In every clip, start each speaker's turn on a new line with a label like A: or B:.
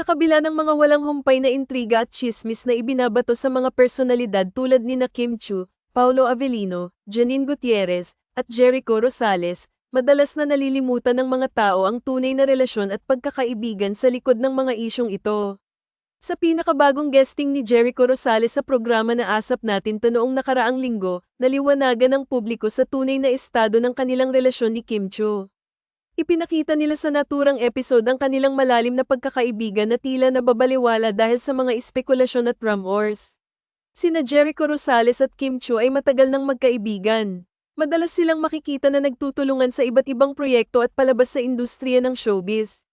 A: kabila ng mga walang humpay na intriga at chismis na ibinabato sa mga personalidad tulad ni na Kim Chu, Paulo Avellino, Janine Gutierrez, at Jericho Rosales, madalas na nalilimutan ng mga tao ang tunay na relasyon at pagkakaibigan sa likod ng mga isyong ito. Sa pinakabagong guesting ni Jericho Rosales sa programa na Asap Natin to noong nakaraang linggo, naliwanagan ng publiko sa tunay na estado ng kanilang relasyon ni Kim Chu. Ipinakita nila sa naturang episode ang kanilang malalim na pagkakaibigan na tila nababaliwala dahil sa mga espekulasyon at rumors. Sina Jericho Rosales at Kim Chu ay matagal nang magkaibigan. Madalas silang makikita na nagtutulungan sa iba't ibang proyekto at palabas sa industriya ng showbiz.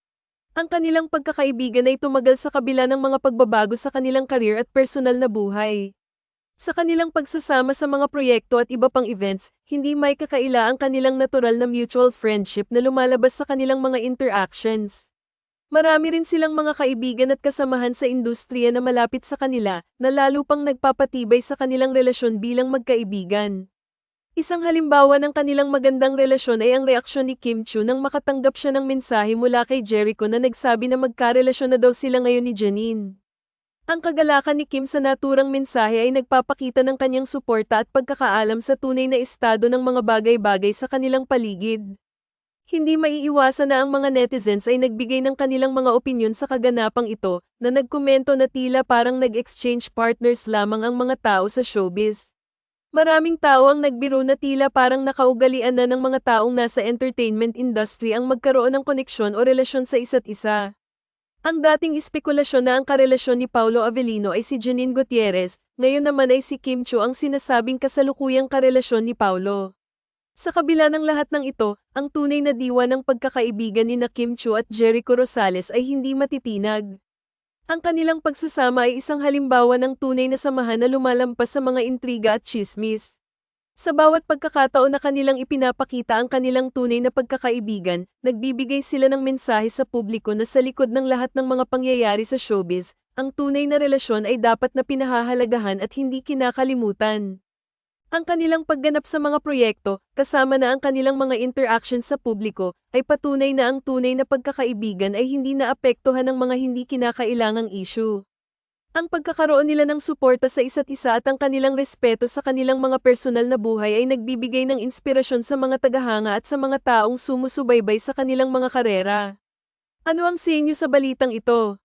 A: Ang kanilang pagkakaibigan ay tumagal sa kabila ng mga pagbabago sa kanilang karir at personal na buhay. Sa kanilang pagsasama sa mga proyekto at iba pang events, hindi may kakaila ang kanilang natural na mutual friendship na lumalabas sa kanilang mga interactions. Marami rin silang mga kaibigan at kasamahan sa industriya na malapit sa kanila, na lalo pang nagpapatibay sa kanilang relasyon bilang magkaibigan. Isang halimbawa ng kanilang magandang relasyon ay ang reaksyon ni Kim Chu nang makatanggap siya ng mensahe mula kay Jericho na nagsabi na magkarelasyon na daw sila ngayon ni Janine. Ang kagalakan ni Kim sa naturang mensahe ay nagpapakita ng kanyang suporta at pagkakaalam sa tunay na estado ng mga bagay-bagay sa kanilang paligid. Hindi maiiwasan na ang mga netizens ay nagbigay ng kanilang mga opinyon sa kaganapang ito, na nagkomento na tila parang nag-exchange partners lamang ang mga tao sa showbiz. Maraming tao ang nagbiro na tila parang nakaugalian na ng mga taong nasa entertainment industry ang magkaroon ng koneksyon o relasyon sa isa't isa. Ang dating espekulasyon na ang karelasyon ni Paulo Avellino ay si Janine Gutierrez, ngayon naman ay si Kim Chu ang sinasabing kasalukuyang karelasyon ni Paulo. Sa kabila ng lahat ng ito, ang tunay na diwa ng pagkakaibigan ni na Kim Chu at Jericho Rosales ay hindi matitinag. Ang kanilang pagsasama ay isang halimbawa ng tunay na samahan na lumalampas sa mga intriga at chismis. Sa bawat pagkakataon na kanilang ipinapakita ang kanilang tunay na pagkakaibigan, nagbibigay sila ng mensahe sa publiko na sa likod ng lahat ng mga pangyayari sa showbiz, ang tunay na relasyon ay dapat na pinahahalagahan at hindi kinakalimutan. Ang kanilang pagganap sa mga proyekto, kasama na ang kanilang mga interactions sa publiko, ay patunay na ang tunay na pagkakaibigan ay hindi naapektuhan ng mga hindi kinakailangang issue. Ang pagkakaroon nila ng suporta sa isa't isa at ang kanilang respeto sa kanilang mga personal na buhay ay nagbibigay ng inspirasyon sa mga tagahanga at sa mga taong sumusubaybay sa kanilang mga karera. Ano ang sa inyo sa balitang ito?